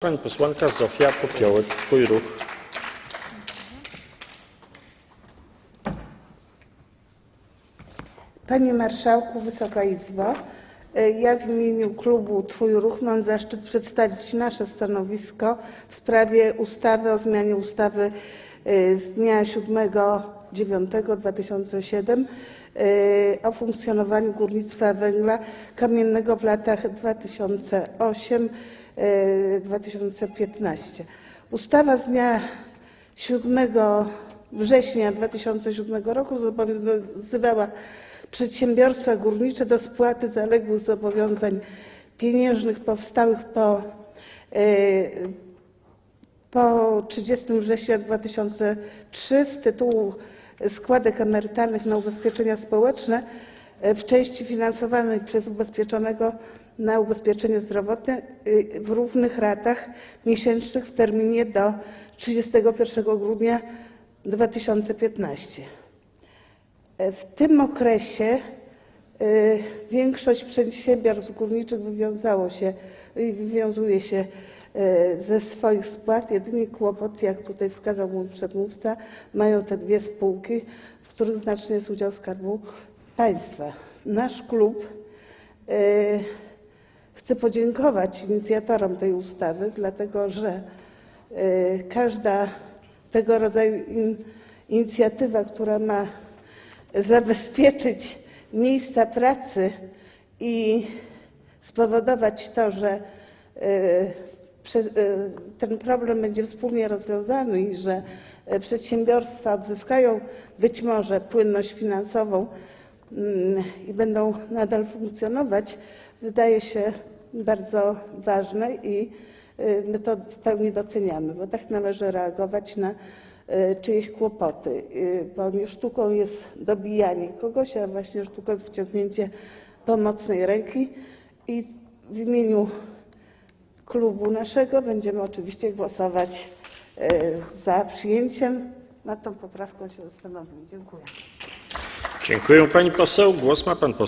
Pani posłanka Zofia Popiołek, twój ruch. Panie Marszałku, Wysoka Izbo, e, ja w imieniu klubu Twój Ruch mam zaszczyt przedstawić nasze stanowisko w sprawie ustawy o zmianie ustawy z dnia 7 2007 y, o funkcjonowaniu górnictwa węgla kamiennego w latach 2008-2015. Y, Ustawa z dnia 7 września 2007 roku zobowiązywała przedsiębiorstwa górnicze do spłaty zaległych zobowiązań pieniężnych powstałych po y, po 30 września 2003 z tytułu składek emerytalnych na ubezpieczenia społeczne e, w części finansowanej przez ubezpieczonego na ubezpieczenie zdrowotne y, w równych ratach miesięcznych w terminie do 31 grudnia 2015. E, W tym okresie większość przedsiębiorstw górniczych wywiązało się i wywiązuje się y, ze swoich spłat. Jedynie kłopot, jak tutaj wskazał mój przedmówca, mają te dwie spółki, w których znaczny jest udział Skarbu Państwa. Nasz klub y, chce podziękować inicjatorom tej ustawy, dlatego że y, każda tego rodzaju in- inicjatywa, która ma zabezpieczyć miejsca pracy i spowodować to, że y, y, ten problem będzie wspólnie rozwiązany i że y, przedsiębiorstwa odzyskają być może płynność finansową mm, i będą nadal funkcjonować, wydaje się bardzo ważne i my to w pełni doceniamy, bo tak należy reagować na y, czyjeś kłopoty, y, bo nie sztuką jest dobijanie kogoś, a właśnie sztuką jest wyciągnięcie pomocnej ręki i w imieniu klubu naszego będziemy oczywiście głosować y, za przyjęciem. Nad tą poprawką się zastanowimy. Dziękuję. Dziękuję pani poseł. Głos ma pan poseł